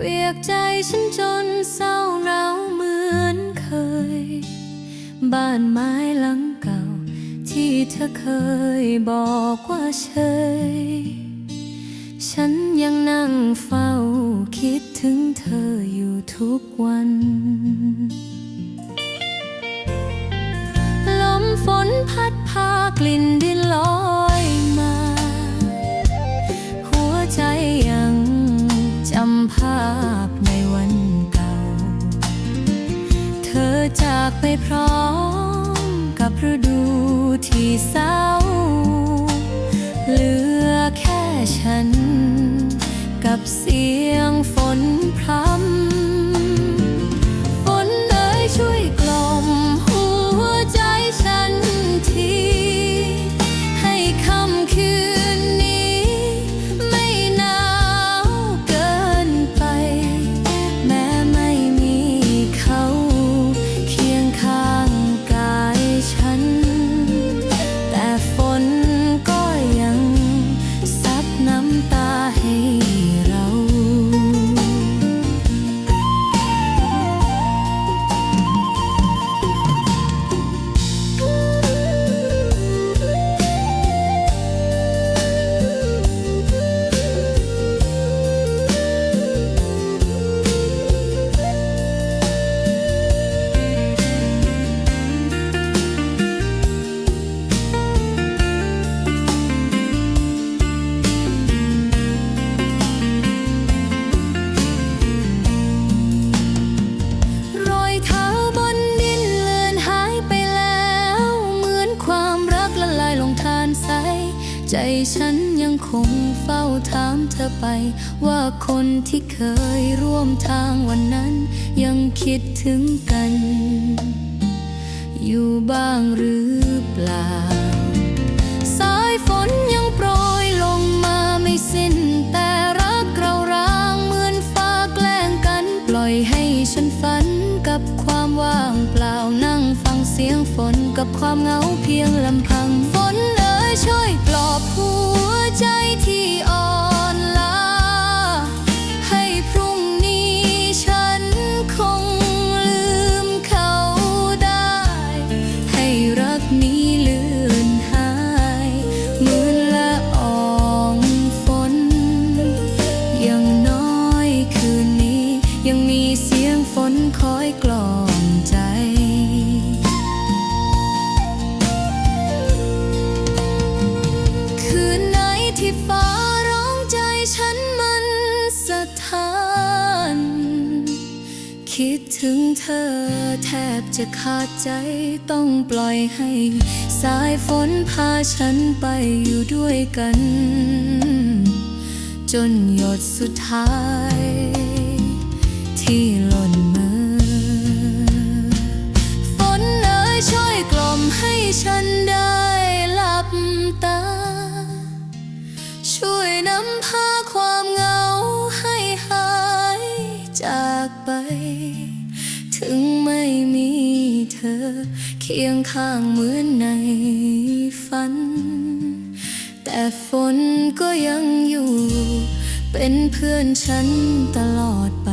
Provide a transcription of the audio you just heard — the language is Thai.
เปียกใจฉันจนเศร้าเราเหมือนเคย บ้านไม้หลังเก่า ที่เธอเคยบอกว่าเชย ฉันยังนั่งเฝ้าคิดถึงเธออยู่ทุกวัน พร้อมกับฤดูที่เศร้า เหลือแค่ฉัน กับเสียงฝ ใจฉันยังคงเฝ้าถามเธอไป ว่าคนที่เคยร่วมทางวันนั้น ยังคิดถึงกัน อยู่บ้างหรือเปล่า สายฝนยังโปรยลงมาไม่สิ้น แต่รักเราร้างเหมือนฟ้าแกล้งกัน ปล่อยให้ฉันฝันกับความว่างเปล่านั่งฟังเสียงฝนกับความเหงาเพียงลำพัง ช่วยปลอบหัวใจที่อ่อน คิดถึงเธอแทบจะขาดใจต้องปล่อยให้ สายฝนพาฉันไปอยู่ด้วยกัน จนหยดสุดท้าย ที่หล่นมือ ฝนเอ๋ยช่วยกล่อมให้ฉันได้หลับตา ช่วยนำพาความเหงาให้หายจากไป ถึงไม่มีเธอ เคียงข้างเหมือนในฝัน แต่ฝนก็ยังอยู่ เป็นเพื่อนฉันตลอดไป